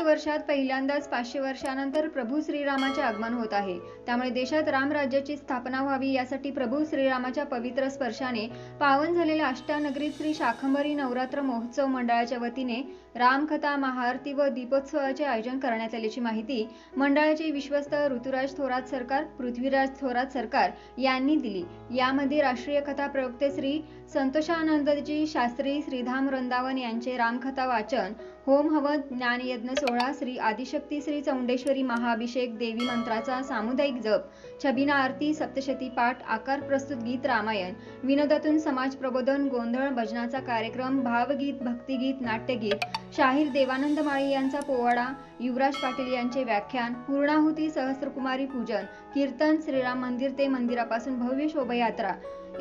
साठ वर्षात पहिल्यांदाच पाचशे वर्षानंतर प्रभू श्रीरामाचे आगमन होत आहे. त्यामुळे देशात रामराज्याची स्थापना व्हावी यासाठी प्रभू श्रीरामाच्या पवित्र स्पर्शाने पावन झालेल्या अष्टानगरीत श्री शाखंबरी नवरात्र महोत्सव मंडळाच्या वतीने रामकथा महाआरती व दीपोत्सवाचे आयोजन करण्यात आल्याची माहिती मंडळाचे विश्वस्त ऋतुराज थोरात सरकार पृथ्वीराज थोरात सरकार यांनी दिली. यामध्ये राष्ट्रीय कथा प्रवक्ते श्री संतोषानंदजी शास्त्री श्रीधाम वृंदावन यांचे रामकथा वाचन होम हवन ज्ञानयज्ञ सोहळा श्री आदिशक्ती श्री चौंडेश्वरी महाअभिषेक देवी मंत्राचा सामुदायिक जप छबिना आरती सप्तशती पाठ आकार प्रस्तुत गीत रामायण विनोदातून समाज प्रबोधन गोंधळ भजनाचा कार्यक्रम भावगीत भक्तिगीत नाट्यगीत शाहीर देवानंद माळी यांचा पोवाडा युवराज पाटील यांचे व्याख्यान पूर्णाहुती सहस्रकुमारी पूजन कीर्तन श्रीराम मंदिर ते मंदिरापासून भव्य शोभायात्रा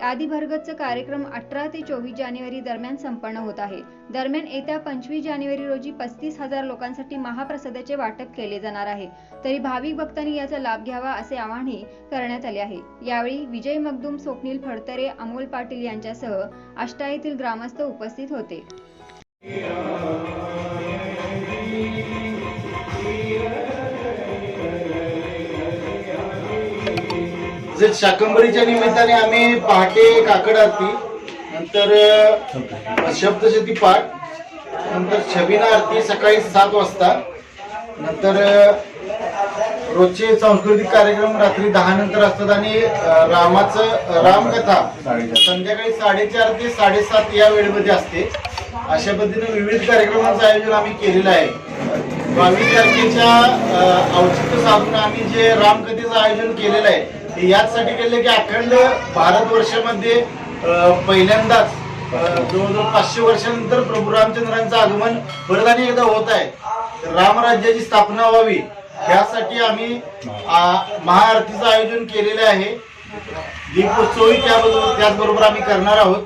आदी भरगतचा कार्यक्रम अठरा ते चोवीस जानेवारी दरम्यान संपन्न होत आहे. दरम्यान येत्या पंचवीस जानेवारी रोजी पस्तीस हजार लोकांसाठी महाप्रसादाचे वाटप केले जाणार आहे. तरी भाविक भक्तांनी याचा लाभ घ्यावा असे आवाहनही करण्यात आले आहे. यावेळी विजय मगदूम स्वप्नील फडतरे अमोल पाटील यांच्यासह आष्टा येथील ग्रामस्थ उपस्थित होते. जे शाकंभरीच्या निमित्ताने आम्ही पहाटे काकड आरती नंतर शब्दशती पाठ नंतर छबिना आरती सकाळी सात वाजता नंतर रोजचे सांस्कृतिक कार्यक्रम रात्री दहा नंतर असतात आणि रामाचं रामकथा संध्याकाळी साडेचार ते साडेसात या वेळेमध्ये असते. अशा पद्धतीने विविध कार्यक्रमांचं आयोजन आम्ही केलेलं आहे. बावीस तारखेच्या औचित्य साधून आम्ही जे रामकथेचं आयोजन केलेलं आहे ते याचसाठी केलं की अखंड भारतवर्षामध्ये वर्षामध्ये पहिल्यांदाच जवळजवळ पाचशे वर्षानंतर प्रभू रामचंद्रांचं आगमन परत आणि एकदा होत आहे. रामराज्याची स्थापना व्हावी यासाठी आम्ही आ, महाआरतीचं आयोजन केलेलं आहे. दीपोत्सवही त्याबरोबर त्याचबरोबर आम्ही करणार आहोत.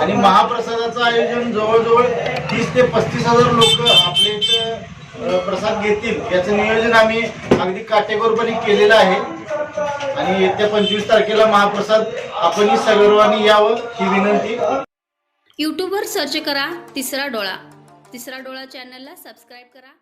आणि महाप्रसादाचं आयोजन जवळजवळ तीस ते पस्तीस हजार लोक आपल्या इथं प्रसाद घेतील. याचं नियोजन आम्ही अगदी काटेकोरपणे केलेलं आहे. आणि येत्या पंचवीस तारखेला महाप्रसाद आपणही सर्वांनी यावं ही विनंती. यूट्यूबवर सर्च करा तिसरा डोळा. तिसरा डोळा चॅनलला सबस्क्राईब करा.